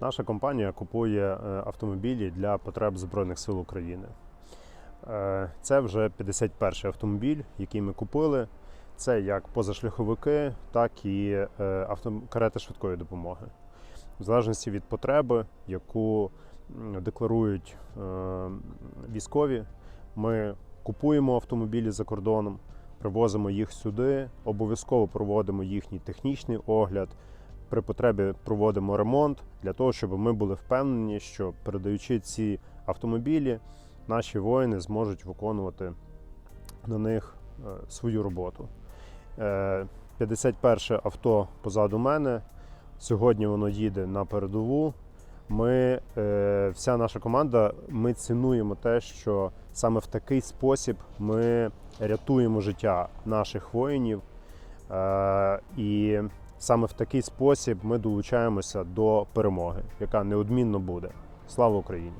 Наша компанія купує е, автомобілі для потреб Збройних сил України. Е, Це вже 51-й автомобіль, який ми купили. Це як позашляховики, так і е, карети швидкої допомоги. В залежності від потреби, яку декларують військові, ми купуємо автомобілі за кордоном, привозимо їх сюди, обов'язково проводимо їхній технічний огляд. При потребі проводимо ремонт для того, щоб ми були впевнені, що передаючи ці автомобілі, наші воїни зможуть виконувати на них е, свою роботу. Е, 51 авто позаду мене. Сьогодні воно їде на передову. Ми, е, вся наша команда, ми цінуємо те, що саме в такий спосіб ми рятуємо життя наших воїнів. Е, і саме в такий спосіб ми долучаємося до перемоги, яка неодмінно буде. Слава Україні!